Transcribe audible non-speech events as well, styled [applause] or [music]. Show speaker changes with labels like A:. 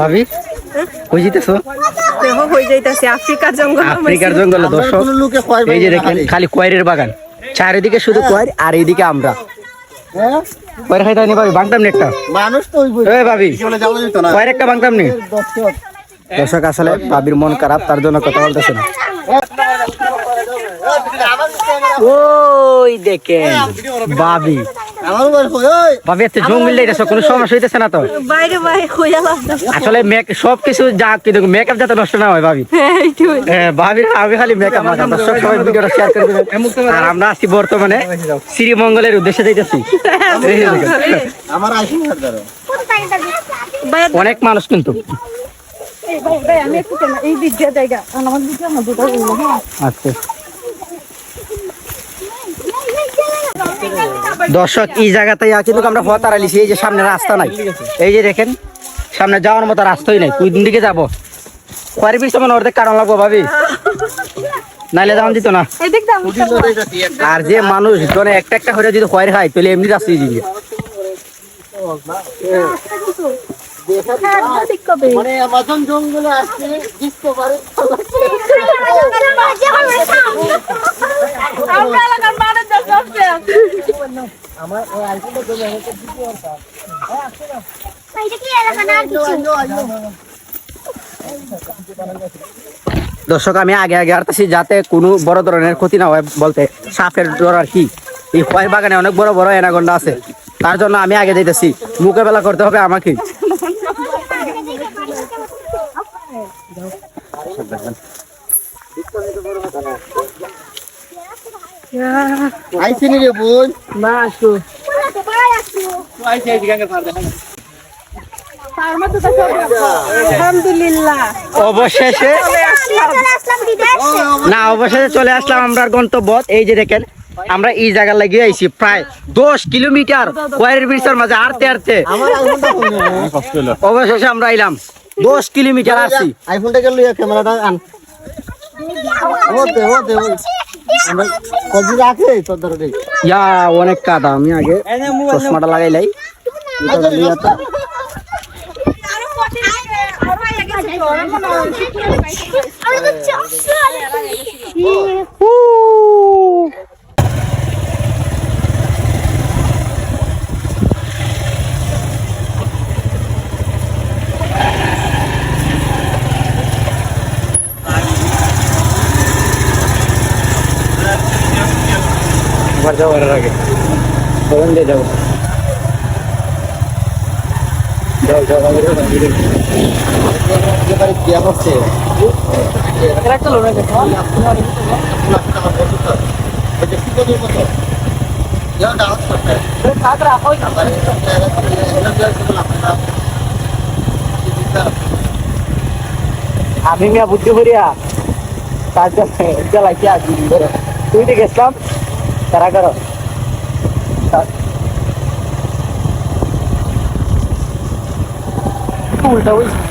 A: ভাবি কই জিতেছো
B: দেখো হয়ে যাইতাছে? আফ্রিকার জঙ্গল
A: আফ্রিকার জঙ্গলে দর্শক এই যে দেখেন খালি? কয়েরের বাগান। চারিদিকে শুধু কয়ের আর এইদিকে আমরা। কয়ের খাইতে হয়নি ভাবি বাংতাম নি একটা।
C: মানুষ তো ওই
A: এ ভাবি
C: বলে যাওয়া যেত না।
A: কয়ের একটা বাংতাম নি। দর্শক। আসলে ভাবির মন খারাপ তার জন্য কথা বলতেছে না। ওই দেখেন ভাবি।
C: আমার
A: ভাবি এত জঙ্গল এটা কোনো সমস্যা হইতেছে না তো?
B: বাইরে বাইরে হইয়া
A: আসলে মেক সবকিছু যা কিন্তু মেকআপ যাতে নষ্ট না হয় ভাবি।
B: হ্যাঁ,
A: হ্যাঁ, ভাবি আমি খালি মেকআপ মাখাম দর্শক সবাই ভিডিওটা শেয়ার করে দিবেন আর আমরা আছি বর্তমানে শ্রীমঙ্গলের উদ্দেশ্যে যাইতেছি।
C: আমার ধরো [laughs]
A: অনেক মানুষ কিন্তু।
B: এই ভাই, ভাই, আমি একটু কেন, এই দিক দিয়ে জায়গা। আর আমার দিক দিয়ে আমার দুটো হইল, হ্যাঁ।
A: আচ্ছা দর্শক এই জায়গাটাই কিন্তু আমরা হতার আলিছি এই যে সামনে রাস্তা নাই। এই যে দেখেন সামনে যাওয়ার মতো রাস্তাই নাই। কোন দিকে যাব? কয়ের বিশ মানে অর্ধেক কারণ লাগবো ভাবি। নাইলে যাওয়া দিত না।
B: এই দিক দিয়ে
A: আর যে মানুষ জনে একটা একটা করে যদি খয়ের খায় তাহলে এমনি রাস্তায় দিবে
B: হ্যাঁ?
C: মানে আমাজন জঙ্গলে আসছে
A: দর্শক আমি আগে আগে আসতেছি যাতে কোনো বড় ধরনের ক্ষতি না হয় বলতে সাপের ডর আর কি। এই খয়ের বাগানে অনেক বড় বড় এনাগন্ডা আছে। তার জন্য আমি আগে যাইতেছি। মোকাবেলা করতে হবে আমাকে। [laughs]
C: আইছিনি রে বোন।
B: আলহামদুলিল্লাহ।
A: অবশেষে না অবশেষে চলে আসলাম আমরা গন্তব্য এই যে দেখেন আমরা এই জায়গা লাগিয়ে আইছি প্রায় দশ কিলোমিটার কয়ের ব্রিজের মাঝে আরতে আরতে অবশেষে আমরা আইলাম দশ কিলোমিটার
C: ক্যামেরাটা আন। ওতে ওতে কজি রাখে তোর ধরে
A: ইয়া অনেক কাদা আমি আগে চশমাটা লাগাইলাই এবার যাব এর আগে। কখন দিয়ে যাব যাও, আমি মিয়া বুদ্ধি করিয়া তার আসি। তুই তো গেছিলাম তারা করো উল্টা উল্টা